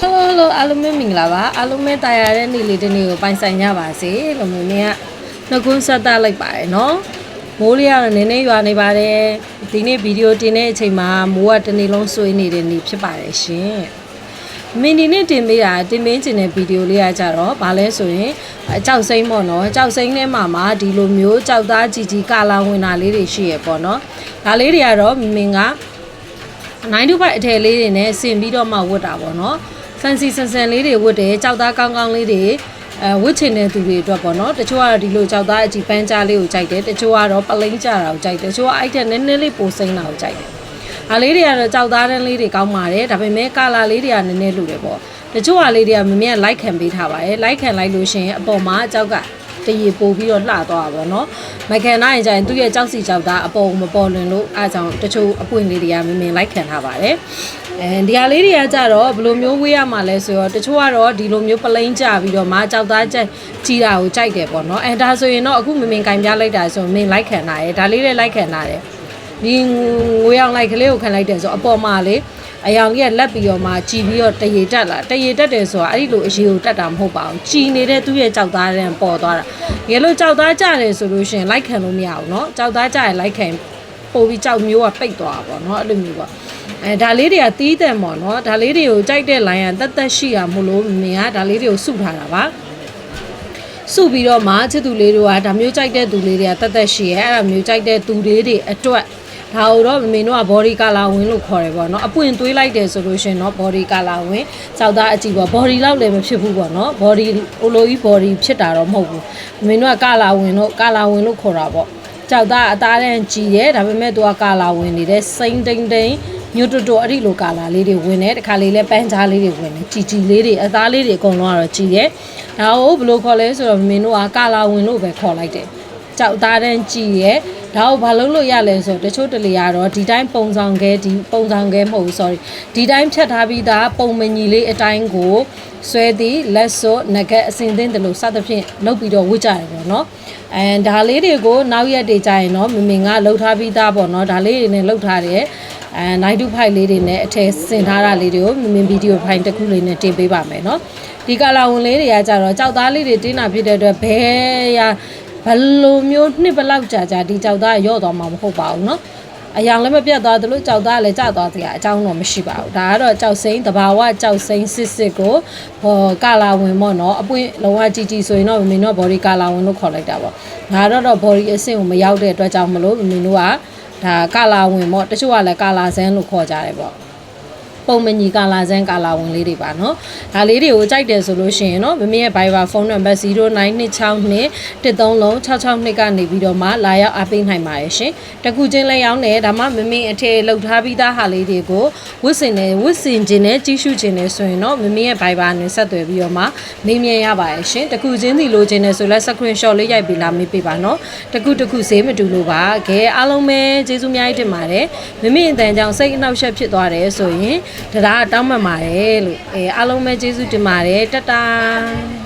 ဟယ်လိုအားလုံးပဲမင်္ဂလာပါအားလုံးပဲတာယာတဲ့နေ့လေးတစ်နေ့ကိုပိုင်ဆိုင်ကြပါစေလို့မျိုးမြတ်နှကုန်းဆက်တလိုက်ပါတယ်နော်မိုးလေးကတော့နည်းနည်းရွာနေပါတယ်ဒီနေ့ဗီဒီယိုတင်တဲ့အချိန်မှာမိုးကတစ်နေ့လုံးဆွေးနေတဲ့နေ့ဖြစ်ပါတယ်ရှင်မင်းဒီနေ့တင်ပေးတာတင်ပေးခြင်းတဲ့ဗီဒီယိုလေးကကြတော့ဗာလဲဆိုရင်အကြောက်စိမ့်ပေါ့နော်အကြောက်စိမ့်ထဲမှာမှဒီလိုမျိုးကြောက်သားကြီးကြီးကာလာဝင်တာလေးတွေရှိရပေါ့နော်ဒါလေးတွေကတော့မင်းက9 to 5အထည်လေးတွေနဲ့ဆင်ပြီးတော့မှဝတ်တာပေါ့နော် fancy ဆန်ဆန်လေးတွေဝတ်တယ်ကြောက်သားကောင်းကောင်းလေးတွေအဲဝတ်ချင်တဲ့သူတွေအတွက်ပေါ့နော်တချို့ကတော့ဒီလိုကြောက်သားအကြည့်ပန်းကြားလေးကိုကြိုက်တယ်တချို့ကတော့ပလိန်ကြတာကိုကြိုက်တယ်တချို့ကအဲ့တဲ့နည်းနည်းလေးပိုစိမ့်တာကိုကြိုက်တယ်ဒါလေးတွေကတော့ကြောက်သားတန်းလေးတွေကောင်းပါတယ်ဒါပေမဲ့ကာလာလေးတွေကနည်းနည်းလူတယ်ပေါ့တချို့ဟာလေးတွေကမမေက like ခံပေးထားပါတယ် like ခံလိုက်လို့ရှိရင်အပေါ်မှာကြောက်ကတရေပို့ပြီးတော့လှသွားတာပေါ့နော်မကန်နိုင်ရင်ကျရင်သူ့ရဲ့ကြောက်စီကြောက်သားအပေါ်မပေါ်လွင်လို့အားကြောင့်တချို့အပွင့်လေးတွေကမမေ like ခံထားပါတယ်အဲဒီဟာလေးတွေကကြတော့ဘယ်လိုမျိုးဝေးရမှာလဲဆိုတော့တချို့ကတော့ဒီလိုမျိုးပလိန်ကြပြီးတော့မကြောက်သားကြက်ကြီးတာကိုကြိုက်တယ်ပေါ့နော်အဲဒါဆိုရင်တော့အခုမမင်ကင်ပြလိုက်တာဆိုရင်မင်း like ခံတာရယ်ဒါလေးတွေ like ခံတာတယ်ဒီငွေအောင်လိုက်ကလေးကိုခံလိုက်တယ်ဆိုအပေါ်မှာလေအယောင်ကြီးကလက်ပြီးတော့မှကြည်ပြီးတော့တရေတက်လာတရေတက်တယ်ဆိုတာအဲ့ဒီလိုအရေကိုတက်တာမဟုတ်ပါဘူးကြည်နေတဲ့သူ့ရဲ့ကြောက်သားတဲ့ပေါ်သွားတာရေလို့ကြောက်သားကြတယ်ဆိုလို့ရှိရင် like ခံလို့မရဘူးเนาะကြောက်သားကြရင် like ခံပို့ပြီးကြောက်မျိုးကပိတ်သွားတာပေါ့เนาะအဲ့လိုမျိုးပေါ့ အဲဒါလေးတွေကတီးတယ်ပေါ့နော်ဒါလေးတွေကိုကြိုက်တဲ့ line ကတက်တက်ရှိရမလို့မင်းကဒါလေးတွေကိုစုထားတာပါစုပြီးတော့မှချစ်သူလေးတို့ကဒါမျိုးကြိုက်တဲ့သူလေးတွေကတက်တက်ရှိရဲအဲ့ဒါမျိုးကြိုက်တဲ့သူလေးတွေအတွက်ဒါတော့မင်းတို့က body color ဝင်လို့ခေါ်တယ်ပေါ့နော်အပွင့်သွေးလိုက်တယ်ဆိုလို့ရှင်တော့ body color ဝင်စောက်သားအကြည့်ပေါ့ body လောက်လည်းမဖြစ်ဘူးပေါ့နော် body အလိုကြီး body ဖြစ်တာတော့မဟုတ်ဘူးမင်းတို့က color ဝင်လို့ color ဝင်လို့ခေါ်တာပေါ့ကြောက်သားအသားနဲ့ကြည်ရဲဒါပေမဲ့သူက color ဝင်နေတဲ့စိမ့်တိမ့်တိမ့် ညွတ်တူတူအဲ့ဒီလိုကာလာလေးတွေဝင်တယ်တခါလေးလဲပန်းချားလေးတွေဝင်တယ်ជីជីလေးတွေအသားလေးတွေအကုန်လုံးကတော့ជីရဲဒါကိုဘယ်လိုခေါ်လဲဆိုတော့မင်းတို့ကကာလာဝင်လို့ပဲခေါ်လိုက်တယ်ကြောက်သားတန်းជីရဲ ဒါကိုဘာလုပ်လို့ရလဲဆိုတော့တချို့တလေကတော့ဒီတိုင်းပုံဆောင်ခဲဒီပုံဆောင်ခဲမဟုတ်ဘူး sorry ဒီတိုင်းဖြတ်ထားပြီးသားပုံမညီလေးအတိုင်းကိုဆွဲသည်လက်စော့ငကက်အစင်သင်းတယ်လို့စသဖြင့်လုပ်ပြီးတော့ဝစ်ကြတယ်ပေါ့နော်အဲဒါလေးတွေကိုနောက်ရက်တွေကြာရင်တော့မမင်ကလှုပ်ထားပြီးသားပေါ့နော်ဒါလေးတွေနဲ့လှုပ်ထားတယ်အဲ9 to 5လေးတွေနဲ့အထည်ဆင်ထားတာလေးတွေကိုမမင်ဗီဒီယိုဖိုင်တစ်ခုလေးနဲ့တင်ပေးပါမယ်နော်ဒီကလာဝင်လေးတွေကကြတော့ကြောက်သားလေးတွေတင်းတာဖြစ်တဲ့အတွက်ဘယ်ရ ဘယ်လိုမျိုးနှစ်ဘလောက်ကြာကြာဒီကြောက်သားရော့သွားမှာမဟုတ်ပါဘူးနော်အယောင်လည်းမပြတ်သွားသလိုကြောက်သားလည်းကျသွားစရာအကြောင်းတော့မရှိပါဘူးဒါကတော့ကြောက်စိမ့်တဘာဝကြောက်စိမ့်စစ်စစ်ကိုဟောကာလာဝင်ပေါ့နော်အပွင့်လုံးဝជីជីဆိုရင်တော့မင်းတို့ body ကာလာဝင်လို့ခေါ်လိုက်တာပေါ့ဒါတော့တော့ body အဆင့်ကိုမရောက်တဲ့အတွက်ကြောင့်မလို့မင်းတို့ကဒါကာလာဝင်ပေါ့တချို့ကလည်းကာလာဇန်းလို့ခေါ်ကြတယ်ပေါ့ ပုံမညီကာလာဆန်းကာလာဝင်လေးတွေပါနော်ဒါလေးတွေကိုကြိုက်တယ်ဆိုလို့ရှိရင်နော်မမရဲ့ Viber ဖုန်းနံပါတ်0926 1362662ကနေပြီးတော့မှလာရောက်အားပေးနိုင်ပါတယ်ရှင်တကူချင်းလဲရောင်းတယ်ဒါမှမမင်းအထည်လှုပ်ထားပြီးသားဟာလေးတွေကိုဝစ်စင်တယ်ဝစ်စင်ခြင်းနဲ့ကြီးစုခြင်းနဲ့ဆိုရင်တော့မမင်းရဲ့ Viber နဲ့ဆက်သွယ်ပြီးတော့မှမေးမြန်းရပါတယ်ရှင်တကူချင်းစီလိုချင်တယ်ဆိုလဲ screenshot လေးရိုက်ပေးလာမေးပေးပါနော်တကူတကူဈေးမတူလို့ပါခဲအားလုံးပဲကျေးဇူးများကြီးတင်ပါတယ်မမင်းအတန်ကြောင့်စိတ်အနှောက်အယှက်ဖြစ်သွားတယ်ဆိုရင်တရားတောင်းမှတ်ပါတယ်လို့အဲအားလုံးပဲကျေးဇူးတင်ပါတယ်တတား